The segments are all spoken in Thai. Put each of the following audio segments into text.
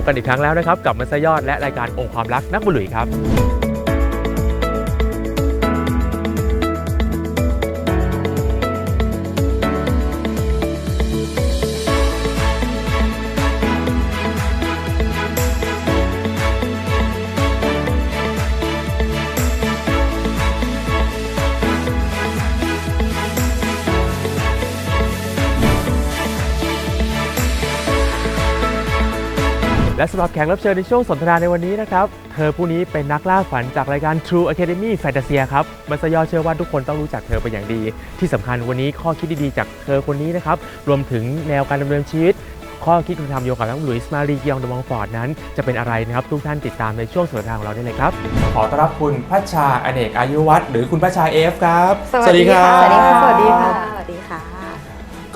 บกันอีกครั้งแล้วนะครับ กับมัสยอดและรายการองค์ความรักนักบุหรี่ครับ และสำหรับแขกรับเชิญในช่วงสนทนาในวันนี้นะครับ เธอผู้นี้เป็นนักล่าฝันจากรายการ True Academy Fantasia ครับมัสยอเชื่อว่าทุกคนต้องรู้จักเธอเป็นอย่างดี ที่สำคัญวันนี้ข้อคิดดีๆจากเธอคนนี้นะครับ รวมถึงแนวการดำเนินชีวิต ข้อคิดคุณธรรมโยกับทั้งหลุยส์มารีเกียงเดมองฟอร์ดนั้น จะเป็นอะไรนะครับ ทุกท่านติดตามในช่วงสนทนาของเราได้เลยครับ ขอต้อนรับคุณพัชชาอเนกอายุวัฒน์หรือคุณพัชชาเอฟครับ สวัสดีค่ะ สวัสดีค่ะ สวัสดีค่ะสวัสดีค่ะ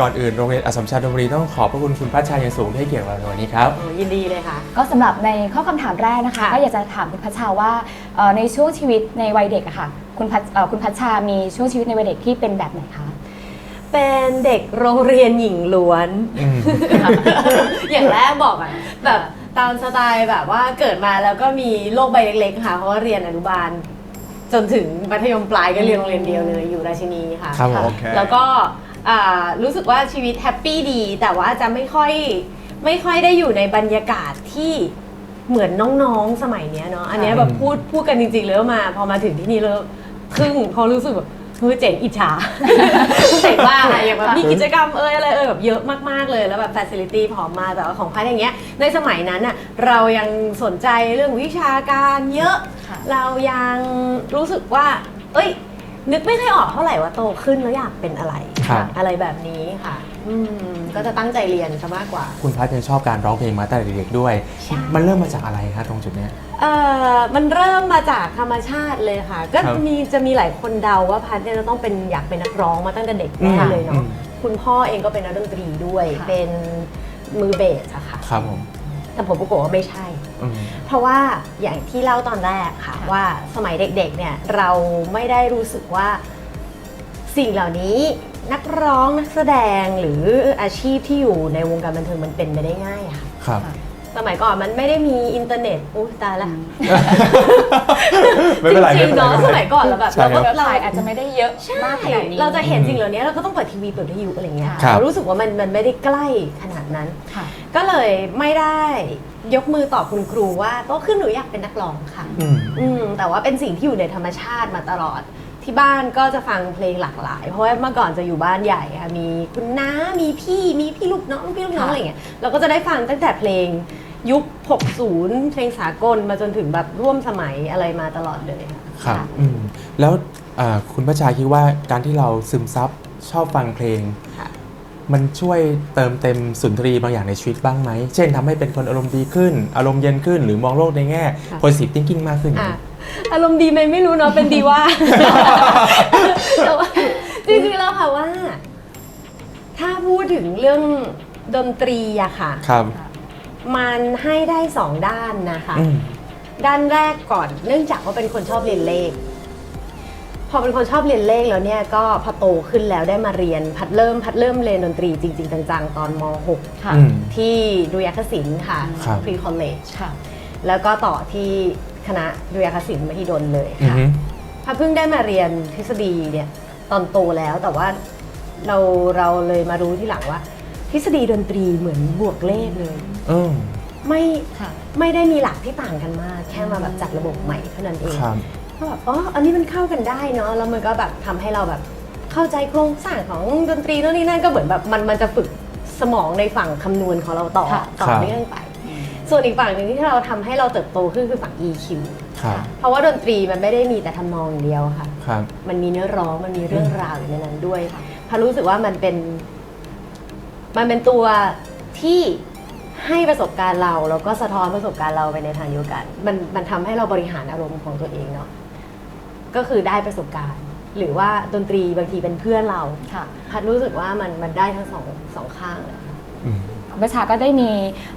ก่อนอื่นโรงเรียนอัสสัมชัญธนบุรีต้องขอบพระคุณคุณพัชชาอย่างสูงที่ให้เกียรติเราในวันนี้ครับ โอ้ยินดีเลยค่ะ ก็สำหรับในข้อคำถามแรกนะคะค่ะ ก็อยากจะถามคุณพัชชาว่าเอ่อในช่วงชีวิตในวัยเด็กอะค่ะคุณพัชเอ่อคุณพัชชามีช่วงชีวิตในวัยเด็กที่เป็นแบบไหนคะ เป็นเด็กโรงเรียนหญิงล้วน อืม อย่างแรกบอกอะแบบตามสไตล์แบบว่าเกิดมาแล้วก็มีโลกใบเล็กๆค่ะเพราะว่าเรียนอนุบาล จนถึงมัธยมปลายก็เรียนโรงเรียนเดียวเลยอยู่ราชินีค่ะ ครับผม แล้วก็อ่า รู้สึกว่าชีวิตแฮปปี้ดี แต่ว่าจะไม่ค่อยไม่ค่อยได้อยู่ในบรรยากาศที่เหมือนน้องๆสมัยเนี้ยเนาะอันเนี้ยแบบพูดพูดกันจริงๆเลยว่ามา พอมาถึงที่นี่แล้วทึ่งพอรู้สึกแบบเฮ้ยเจ๋งอิจฉาเจ๋งมากอะอย่างแบบมีกิจกรรมเอยอะไรเอยแบบเยอะมากๆเลยแล้วแบบฟ a ซิลิตี้พร้อมมากแต่ว่าของพัดอย่างเงี้ย ในสมัยนั้นอะเรายังสนใจเรื่องวิชาการเยอะค่ะเรายังรู้สึกว่า เอ้ย นึกไม่ค่อยออกเท่าไหร่ว่าโตขึ้นแล้วอยากเป็นอะไร ครับ อะไรแบบนี้ค่ะ อืมก็จะตั้งใจเรียนซะมากกว่า คุณพัชยังชอบการร้องเพลงมาตั้งแต่เด็กๆด้วย ใช่ มันเริ่มมาจากอะไรครับตรงจุดเนี้ย เอ่อมันเริ่มมาจากธรรมชาติเลยค่ะ ก็ครับมีจะมีหลายคนเดาว่าพัดเนี่ยจะต้องเป็นอยากเป็นนักร้องมาตั้งแต่เด็กแน่เลยอืเนาะม คุณพ่อเองก็เป็นนักดนตรีด้วย ค่ะ เป็นมือเบสอะค่ะ ครับผม แต่ผมปรากฏว่าไม่ใช่ อืม เพราะว่าอย่างที่เล่าตอนแรกค่ะค่ะ ว่าสมัยเด็กๆเนี่ยเราไม่ได้รู้สึกว่าสิ่งเหล่านี้นักร้องนักแสดงหรืออาชีพที่อยู่ในวงการบันเทิงมันเป็นไปได้ง่ายอะค่ะ ครับ สมัยก่อนมันไม่ได้มีอินเทอร์เน็ตอุ้ยตายละไม่เป็นไรจริงๆเนาะไม่สเป็นไรมัยก่อนเราแบบใช่เราครัก็บเราถ่ายอาจจะไม่ได้เยอะใช่มากขนาดนี้ เราจะเห็นสิ่งเหล่านี้เราก็ต้องเปิดทีวีเปิดวิทยุอะไรอย่างเงี้ยครับ เรารู้สึกว่ามันมันไม่ได้ใกล้ขนาดนั้น ค่ะ ก็เลยไม่ได้ยกมือตอบคุณครูว่าโตขึ้นหนูอยากเป็นนักร้องค่ะ อืม อืมแต่ว่าเป็นสิ่งที่อยู่ในธรรมชาติมาตลอด ที่บ้านก็จะฟังเพลงหลากหลาย เพราะว่าเมื่อก่อนจะอยู่บ้านใหญ่ค่ะมีคุณน้ามีพี่มีพี่ลูกน้องพี่ลูกน้องค่ะ อะไรอย่างเงี้ยเราก็จะได้ฟังตั้งแต่เพลง ยุค 60 เพลงสากลมาจนถึงแบบร่วมสมัยอะไรมาตลอดเลยค่ะ ครับค่ะอืมแล้วอ่าคุณประชาคิดว่าการที่เราซึมซับชอบฟังเพลง ค่ะ มันช่วยเติมเต็มสุนทรีบางอย่างในชีวิตบ้างไหม เช่นทำให้เป็นคนอารมณ์ดีขึ้น อารมณ์เย็นขึ้น หรือมองโลกในแง่ ค่ะ positive thinking มากขึ้น อะอารมณ์ดีไหมไม่รู้เนาะเป็นดีว่า แต่ว่าจริงๆแล้วค่ะว่า ถ้าพูดถึงเรื่องดนตรีอะค่ะ ครับ มันให้ได้สองด้านนะคะ อืม ด้านแรกก่อนเนื่องจากว่าเป็นคนชอบเรียนเลข พอเป็นคนชอบเรียนเลขแล้วเนี่ยก็พอโตขึ้นแล้วได้มาเรียนพัดเริ่มพัดเริ่มเรียนดนตรีจริง ๆ จังๆ ตอนม ค่ะ อืม .6 ที่ดุริยางคศิลป์ค่ะ ครับพรีคอลเลจค่ะ แล้วก็ต่อที่คณะดุริยางคศิลป์มหิดลเลยอือค่ะ ฮึพัดเพิ่งได้มาเรียนทฤษฎีเนี่ยตอนโตแล้วแต่ว่าเราเราเลยมารู้ที่หลังว่า ทฤษฎีดนตรีเหมือนบวกเลขเลยอืมไม่ค่ะ ไม่ได้มีหลักที่ต่างกันมาก แค่มาแบบจัดระบบใหม่เท่านั้นเองครับ ก็แบบอ๋ออันนี้มันเข้ากันได้เนาะแล้วมันก็แบบทำให้เราแบบเข้าใจโครงสร้างของดนตรีโน่นนี่นั่นก็เหมือนแบบมันมันจะฝึกสมองในฝั่งคำนวณของเราต่อค่ะ ต่อครับ เนื่องไป ส่วนอีกฝั่งหนึ่งที่เราทำให้เราเติบโตขึ้นคือฝั่ง EQ ครับเพราะว่าดนตรีมันไม่ได้มีแต่ทำนองอย่างเดียวค่ะ ครับ มันมีเนื้อร้องมันมีเรื่องราวอยู่ในนั้นด้วยพารู้สึกว่ามันเป็น มันเป็นตัวที่ให้ประสบการณ์เราแล้วก็สะท้อนประสบการณ์เราไปในทางเดียวกัน มันมันทำให้เราบริหารอารมณ์ของตัวเองเนาะก็คือได้ประสบการณ์ หรือว่าดนตรีบางทีเป็นเพื่อนเราค่ะ พัดรู้สึกว่ามันมันได้ทั้งสองสองข้างเลย ค่ะอืมคุณพัชชาก็ได้มี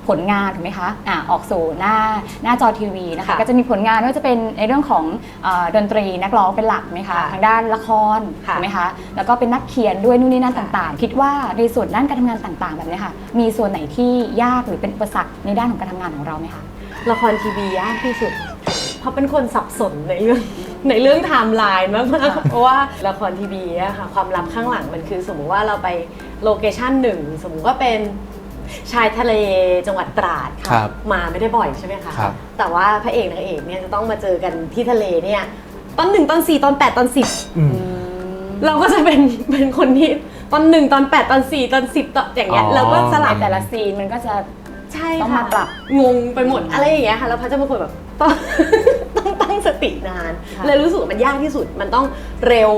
ผลงานถูกไหมคะอ่าออกสู่หน้าหน้าจอทีวีนะคะ ค่ะก็จะมีผลงานไม่ว่าจะเป็นในเรื่องของเออดนตรีนักร้องเป็นหลักไหมคะค่ะทางด้านละครค่ะ ถูกไหมคะแล้วก็เป็นนักเขียนด้วยนู่นนี่นั่นค่ะต่างๆ คิดว่าในส่วนด้านการทำงานต่างๆแบบนี้ค่ะ มีส่วนไหนที่ยากหรือเป็นอุปสรรคในด้านของการทำงานของเราไหมคะ ละครทีวียากที่สุด เพราะเป็นคนสับสนในเรื่อง ในเรื่องไทม์ไลน์มากค่ะๆเพราะว่าละครทีวีอะค่ะความลับข้างหลังมันคือ สมมุติว่าเราไปโลเคชั่นหนึ่งสมมุติว่าเป็นชายทะเลจังหวัดตราดครัค่ะบมาไม่ได้บ่อยใช่ไหมคะครับ แต่ว่าพระเอกนางเอกเนี่ยจะต้องมาเจอกันที่ทะเลเนี่ยตอนหนึ่งตอนสี่ตอนแปดตอนสิบ อืม เราก็จะเป็นเป็นคนที่ตอนหนึ่งตอนแปดตอนสี่ตอนสิบตอนอย่างเงี้ยอ๋อ เราก็สลัในบแต่ละซีนมันก็จะ ใช่ต้องค่ะมาปรับ งงไปหมดอะไรอย่างเงี้ยค่ะแล้วพัชจะเป็นคนแบบต้องต้องตั้ง สตินานค่ะเลยรู้สึกว่ามันยากที่สุดมันต้องเร็ว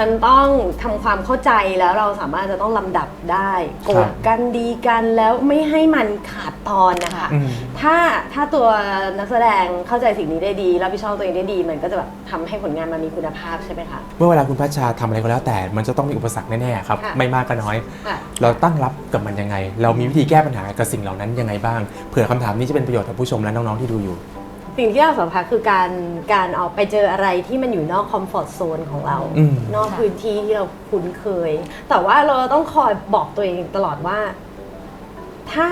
มันต้องทำความเข้าใจแล้วเราสามารถจะต้องลำดับได้โกรครัธบกันดีกันแล้วไม่ให้มันขาดตอนนะคะ อืม ถ้าถ้าตัวนักแสดงเข้าใจสิ่งนี้ได้ดีรับผิดชอบตัวเองได้ดี มันก็จะแบบทำให้ผลงานมันมีคุณภาพใช่ไหมคะ เมื่อเวลาคุณพัชชาทำอะไรก็แล้วแต่ มันจะต้องมีอุปสรรคแน่ๆครับ ค่ะ ไม่มากก็น้อยอะ เราตั้งรับกับมันยังไง เรามีวิธีแก้ปัญหากับสิ่งเหล่านั้นยังไงบ้าง เผื่อคำถามนี้จะเป็นประโยชน์กับผู้ชมและน้องๆที่ดูอยู่ สิ่งที่เราสัมผัสคือการการออกไปเจออะไรที่มันอยู่นอกคอมฟอร์ทโซนของเรา อืม นอกค่ะพื้นที่ที่เราคุ้นเคย แต่ว่าเราต้องคอยบอกตัวเองตลอดว่า ถ้า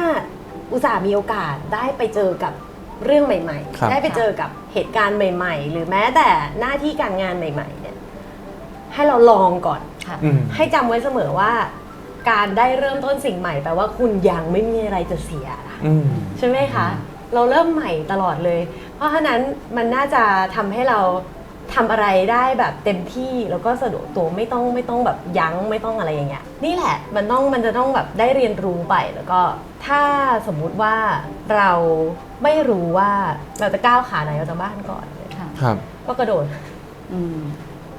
อุตส่าห์มีโอกาสได้ไปเจอกับเรื่องใหม่ ครับ ๆ ได้ไปเจอกับเหตุการณ์ใหม่ ๆ หรือแม้แต่หน้าที่การงานใหม่ ๆ เนี่ย ให้เราลองก่อน ค่ะ อืม ให้จำไว้เสมอว่า การได้เริ่มต้นสิ่งใหม่แปลว่าคุณยังไม่มีอะไรจะเสียนะอืม ใช่ไหมคะ เราเริ่มใหม่ตลอดเลย เพราะฉะนั้นมันน่าจะทำให้เราทำอะไรได้แบบเต็มที่แล้วก็สะดวกตัวไม่ต้องไม่ต้องแบบยั้งไม่ต้องอะไรอย่างเงี้ยนี่แหละมันต้องมันจะต้องแบบได้เรียนรู้ไปแล้วก็ ถ้าสมมุติว่าเราไม่รู้ว่าเราจะก้าวขาไหนออกจากบ้านก่อนเนี่ยค่ะ ครับ ก็กระโดด อืม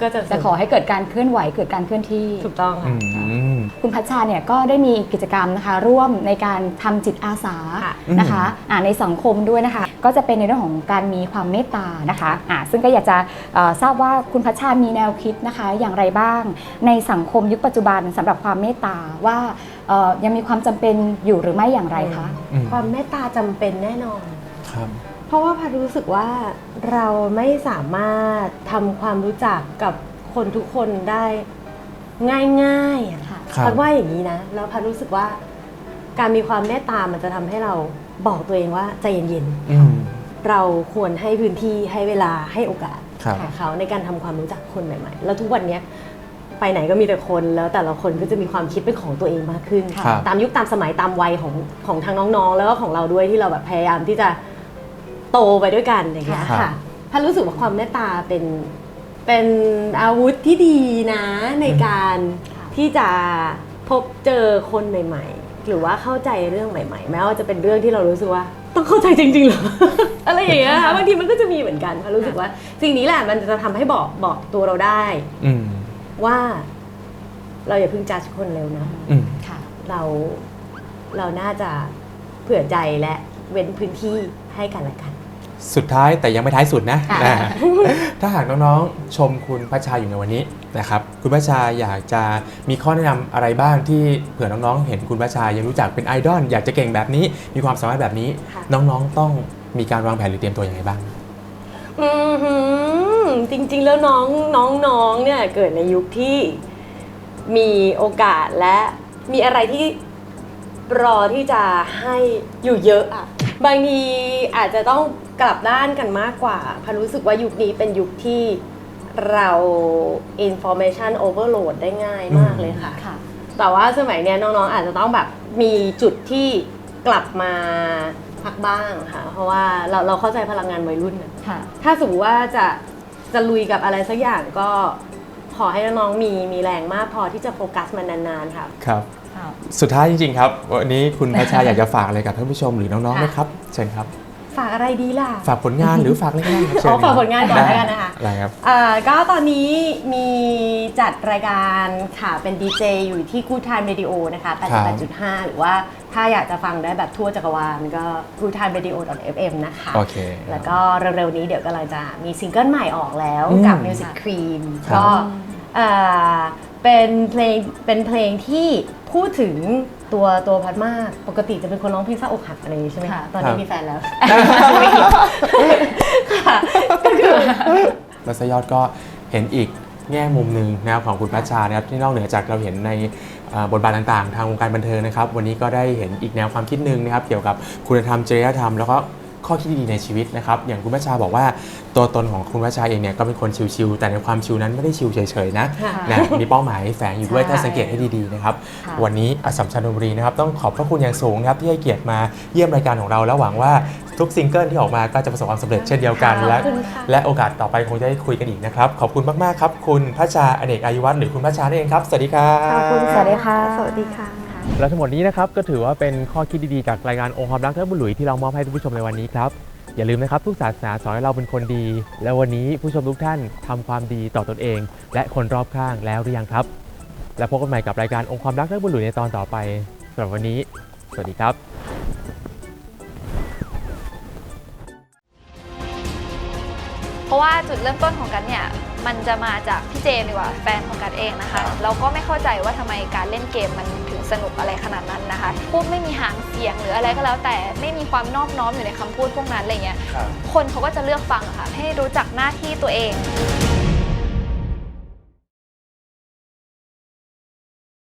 ก็จะจะขอให้เกิดการเคลื่อนไหวเกิดการเคลื่อนที่ ถูกต้องอืค่ะมคุณพัชชาเนี่ยก็ได้มีกิจกรรมนะคะ ร่วมในการทำจิตอาสาค่ะนะคะอ่าในสังคมด้วยนะคะ ก็จะเป็นในเรื่องของการมีความเมตตานะคะอ่าซึ่งก็อยากจะเอ่อทราบว่าคุณพัชชามีแนวคิดนะคะ อย่างไรบ้าง ในสังคมยุคปัจจุบันสำหรับความเมตตาว่าเอ่อยังมีความจำเป็นอยู่หรือไม่อย่างไรคะอืมความเมตตาจำเป็นแน่นอน ครับ เพราะว่าพัดรู้สึกว่าเราไม่สามารถทำความรู้จักกับคนทุกคนได้ง่ายๆอะค่ะครับ พัดว่าอย่างนี้นะ แล้วพัดรู้สึกว่า การมีความเมตตามันจะทำให้เราบอกตัวเองว่าใจเย็นอืมๆเราควรให้พื้นที่ให้เวลาให้โอกาส ครับกับเขาในการทำความรู้จักคนใหม่ ๆ แล้วทุกวันเนี้ยไปไหนก็มีแต่คนแล้วแต่ละคนก็จะมีความคิดเป็นของตัวเองมากขึ้น ครับ ตามยุคตามสมัยตามวัยของของทางน้องๆ แล้วก็ของเราด้วยที่เราแบบพยายามที่จะ โตไปด้วยกันอย่างเงี้ยครับค่ะพันรู้สึกว่าความเมตตาเป็นเป็นอาวุธที่ดีนะในการค่ะที่จะพบเจอคนใหม่ ๆ หรือว่าเข้าใจเรื่องใหม่ ๆ แม้ว่าจะเป็นเรื่องที่เรารู้สึกว่าต้องเข้าใจจริงๆเหรอ อะไรอย่างเงี้ยค่ะบางทีมันก็จะมีเหมือนกันพันรู้สึกว่า สิ่งนี้แหละมันจะทำให้บอกบอกตัวเราได้ อืมว่า เราอย่าเพิ่งจัดคนเร็วนะอืมค่ะ เราเราน่าจะเผื่อใจและเว้นพื้นที่ให้กันและกัน สุดท้ายแต่ยังไม่ท้ายสุดนะค่ะนะถ้าหากน้องๆชมคุณพัชชาอยู่ในวันนี้นะครับคุณพัชชาอยากจะมีข้อแนะนำอะไรบ้างที่เผื่อน้องๆ เห็นคุณพัชชายังรู้จักเป็นไอดอลอยากจะเก่งแบบนี้ มีความสามารถแบบนี้ค่ะน้องๆต้องมีการวางแผนหรือเตรียมตัวยังไงบ้างอือหือจริงๆแล้วน้องน้องน้องเนี่ยเกิดในยุคที่มีโอกาสและมีอะไรที่รอที่จะให้อยู่เยอะอะบางทีอาจจะต้อง กลับด้านกันมากกว่าพันรู้สึกว่ายุคนี้เป็นยุคที่เรา information overload ได้ง่ายมากเลยค่ะ ค่ะ แต่ว่าสมัยเนี้ยน้องๆอาจจะต้องแบบมีจุดที่กลับมาพักบ้างค่ะ เพราะว่าเราเราเข้าใจพลังงานวัยรุ่นน่ะค่ะ ถ้าสมมติว่าจะจะลุยกับอะไรสักอย่างก็ขอให้น้องๆมีมีแรงมากพอที่จะโฟกัสมันนานๆค่ะ ครับสุดท้ายจริงๆครับ วันนี้คุณพัชชาอยากจะฝากอะไรกับท่านผู้ชมหรือน้องๆไหมครับ เชิญครับ ฝากอะไรดีล่ะ ฝากผลงานหรือฝากอะไรก็ได้ครับเชิญอ๋อฝากผลงานก่อนได้แล้วกันนะคะอะไรครับ อ่าก็ตอนนี้มีจัดรายการค่ะเป็นดีเจอยู่ที่ Good Time Radio นะคะครับ88.5 หรือว่าถ้าอยากจะฟังได้แบบทั่วจักรวาลก็ goodtimeradio.fm นะคะ โอเค แล้วก็เร็วๆนี้เดี๋ยวกำลังจะมีซิงเกิลใหม่ออกแล้วอืมกับ Music Cream ครับก็เอ่อ เป็นเพลงเป็นเพลงที่พูดถึงตัวตัวพัดมากปกติจะเป็นคนร้องเพลงเศร้าอกหักอะไรอย่างนี้ใช่ไหมคะค่ะตอนครันี้บมีแฟนแล้วค่ะก็คือมัสยอดก็เห็นอีกแง่มุมหนึ่งนะครับของคุณพัชชานะครับที่นอกเหนือจากเราเห็นในเอ่อบทบาทต่างๆ ทางวงการบันเทิงนะครับ วันนี้ก็ได้เห็นอีกแนวความคิดหนึ่งนะครับ เกี่ยวกับคุณธรรมจริยธรรมแล้วก็ ข้อคิดดีๆในชีวิตนะครับอย่างคุณพัชชาบอกว่าตัวตนของคุณพัชชาเองเนี่ยก็เป็นคนชิวๆแต่ในความชิวนั้นไม่ได้ชิวเฉยๆนะค่ะนะมีเป้าหมายแฝงอยู่ด้วยใช่ถ้าสังเกตให้ดีๆนะครับค่ะวันนี้อัสสัมชัญธนบุรีนะครับต้องขอบพระคุณอย่างสูงนะครับที่ให้เกียรติมาเยี่ยมรายการของเราแล้วหวังว่าทุกซิงเกิลที่ออกมาก็จะประสบความสำเร็จเช่นเดียวกันขอบและคุณค่ะและโอกาสต่อไปคงจะได้คุยกันอีกนะครับ ขอบคุณมากๆครับ คุณพัชชาอเนกอายุวัฒน์หรือคุณพัชชานั่นเองครับ สวัสดีครับขอบคุณสวัสดีค่ะ สวัสดีค่ะ และทั้งหมดนี้นะครับก็ถือว่าเป็นข้อคิดดีๆจากรายการองค์ความรักและบุญหลุยที่เรามอบให้ทุกผู้ชมในวันนี้ครับอย่าลืมนะครับทุกศาสนาสอนให้เราเป็นคนดี และวันนี้ผู้ชมทุกท่านทำความดีต่อตนเอง และคนรอบข้างแล้วหรือยังครับ และพบกันใหม่กับรายการองค์ความรักและบุญหลุยในตอนต่อไปสำหรับวันนี้ สวัสดีครับเพราะว่าจุดเริ่มต้นของกันเนี่ยมันจะมาจากพี่เจมดีกว่าแฟนของกันเองนะคะ เราก็ไม่เข้าใจว่าทำไมการเล่นเกมมัน สนุกอะไรขนาดนั้นนะคะพูดไม่มีหางเสียงหรืออะไรก็แล้ว แต่ไม่มีความนอบน้อมอยู่ในคำพูดพวกนั้นอะไรเงี้ยคนเขาก็จะเลือกฟังอะค่ะให้รู้จักหน้าที่ตัวเองค